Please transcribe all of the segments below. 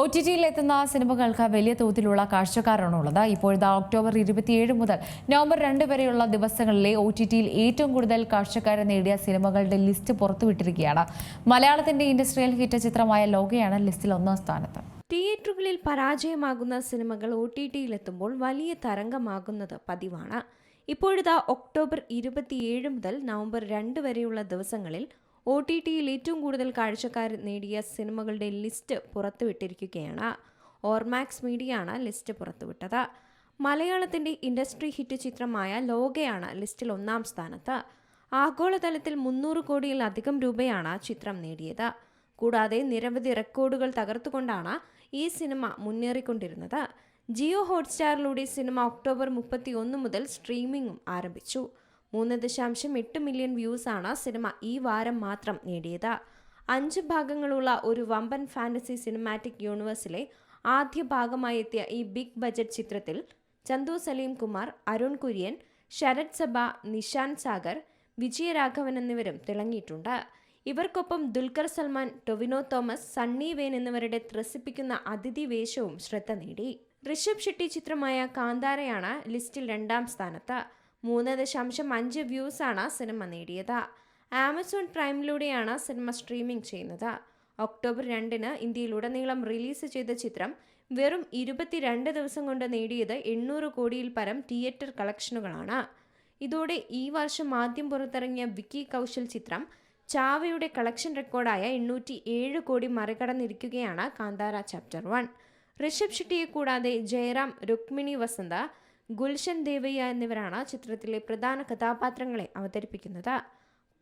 O T ടിയിൽ എത്തുന്ന സിനിമകൾക്ക് വലിയ തോതിലുള്ള കാഴ്ചക്കാരാണുള്ളത്. ഇപ്പോഴത്തെ ഒക്ടോബർ ഇരുപത്തിയേഴ് മുതൽ നവംബർ രണ്ട് വരെയുള്ള ദിവസങ്ങളിലെ ഒ ടി ടിയിൽ ഏറ്റവും കൂടുതൽ കാഴ്ചക്കാരെ നേടിയ സിനിമകളുടെ ലിസ്റ്റ് പുറത്തുവിട്ടിരിക്കുകയാണ്. മലയാളത്തിന്റെ ഇൻഡസ്ട്രിയൽ ഹിറ്റ് ചിത്രമായ ലോകയാണ് ലിസ്റ്റിൽ ഒന്നാം സ്ഥാനത്ത്. തിയേറ്ററുകളിൽ പരാജയമാകുന്ന സിനിമകൾ ഒ ടി ടിയിലെത്തുമ്പോൾ വലിയ തരംഗമാകുന്നത് പതിവാണ്. ഇപ്പോഴത്തെ ഒക്ടോബർ ഇരുപത്തിയേഴ് മുതൽ നവംബർ രണ്ട് വരെയുള്ള ദിവസങ്ങളിൽ ഒ ടി ടിയിൽ ഏറ്റവും കൂടുതൽ കാഴ്ചക്കാർ നേടിയ സിനിമകളുടെ ലിസ്റ്റ് പുറത്തുവിട്ടിരിക്കുകയാണ്. ഓർമാക്സ് മീഡിയ ആണ് ലിസ്റ്റ് പുറത്തുവിട്ടത്. മലയാളത്തിന്റെ ഇൻഡസ്ട്രി ഹിറ്റ് ചിത്രമായ ലോകയാണ് ലിസ്റ്റിൽ ഒന്നാം സ്ഥാനത്ത്. ആഗോളതലത്തിൽ മുന്നൂറ് കോടിയിലധികം രൂപയാണ് ചിത്രം നേടിയത്. കൂടാതെ നിരവധി റെക്കോർഡുകൾ തകർത്തുകൊണ്ടാണ് ഈ സിനിമ മുന്നേറിക്കൊണ്ടിരുന്നത്. ജിയോ ഹോട്ട്സ്റ്റാറിലൂടെ സിനിമ ഒക്ടോബർ മുപ്പത്തി ഒന്ന് മുതൽ സ്ട്രീമിംഗും ആരംഭിച്ചു. മൂന്ന് ദശാംശം എട്ട് മില്യൺ വ്യൂസാണ് സിനിമ ഈ വാരം മാത്രം നേടിയത്. അഞ്ച് ഭാഗങ്ങളുള്ള ഒരു വമ്പൻ ഫാന്റസി സിനിമാറ്റിക് യൂണിവേഴ്സിലെ ആദ്യ ഭാഗമായി എത്തിയ ഈ ബിഗ് ബജറ്റ് ചിത്രത്തിൽ ചന്തു സലീം കുമാർ അരുൺ കുര്യൻ ശരത് സഭ നിഷാൻ സാഗർ വിജയരാഘവൻ എന്നിവരും തിളങ്ങിയിട്ടുണ്ട്. ഇവർക്കൊപ്പം ദുൽഖർ സൽമാൻ ടൊവിനോ തോമസ് സണ്ണി വേൻ എന്നിവരുടെ ത്രസിപ്പിക്കുന്ന അതിഥി വേഷവും ശ്രദ്ധ നേടി. ഋഷഭ് ഷെട്ടി ചിത്രമായ കാന്താരയാണ് ലിസ്റ്റിൽ രണ്ടാം സ്ഥാനത്ത്. മൂന്ന് ദശാംശം അഞ്ച് വ്യൂസാണ് സിനിമ നേടിയത്. ആമസോൺ പ്രൈമിലൂടെയാണ് സിനിമ സ്ട്രീമിംഗ് ചെയ്യുന്നത്. ഒക്ടോബർ രണ്ടിന് ഇന്ത്യയിലുടനീളം റിലീസ് ചെയ്ത ചിത്രം വെറും ഇരുപത്തിരണ്ട് ദിവസം കൊണ്ട് നേടിയത് എണ്ണൂറ് കോടിയിൽ പരം തിയേറ്റർ കളക്ഷനുകളാണ് ഇതോടെ ഈ വർഷം ആദ്യം പുറത്തിറങ്ങിയ വിക്കി കൗശൽ ചിത്രം ചാവയുടെ കളക്ഷൻ റെക്കോർഡായ എണ്ണൂറ്റി ഏഴ് കോടി മറികടന്നിരിക്കുകയാണ് കാന്താര ചാപ്റ്റർ വൺ ഋഷഭ് ഷെട്ടിയെ കൂടാതെ ജയറാം രുക്മിണി വസന്ത ഗുൽഷൻ ദേവയ്യ എന്നിവരാണ് ചിത്രത്തിലെ പ്രധാന കഥാപാത്രങ്ങളെ അവതരിപ്പിക്കുന്നത്.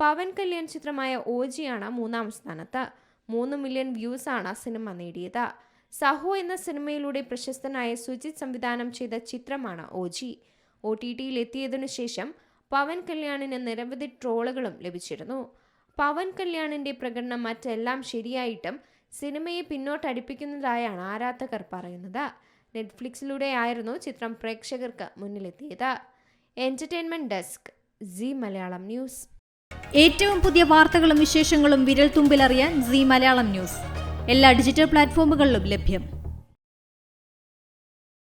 പവൻ കല്യാൺ ചിത്രമായ ഓജിയാണ് മൂന്നാം സ്ഥാനത്ത്. മൂന്ന് മില്യൺ വ്യൂസാണ് സിനിമ നേടിയത്. സഹു എന്ന സിനിമയിലൂടെ പ്രശസ്തനായ സുജിത് സംവിധാനം ചെയ്ത ചിത്രമാണ് ഓജി. ഒ ടി ടിയിൽ എത്തിയതിനു ശേഷം പവൻ കല്യാണിന് നിരവധി ട്രോളുകളും ലഭിച്ചിരുന്നു. പവൻ കല്യാണിന്റെ പ്രകടനം മറ്റെല്ലാം ശരിയായിട്ടും സിനിമയെ പിന്നോട്ടടിപ്പിക്കുന്നതായാണ് ആരാധകർ പറയുന്നത്. നെറ്റ്ഫ്ലിക്സിലൂടെ ആയിരുന്നു ചിത്രം പ്രേക്ഷകർക്ക് മുന്നിലെത്തിയത്. Entertainment desk Zee Malayalam news. ഏറ്റവും പുതിയ വാർത്തകളും വിശേഷങ്ങളും വിരൽ തുമ്പിലറിയാൻ സി മലയാളം ന്യൂസ്. എല്ലാ ഡിജിറ്റൽ പ്ലാറ്റ്ഫോമുകളിലും ലഭ്യം.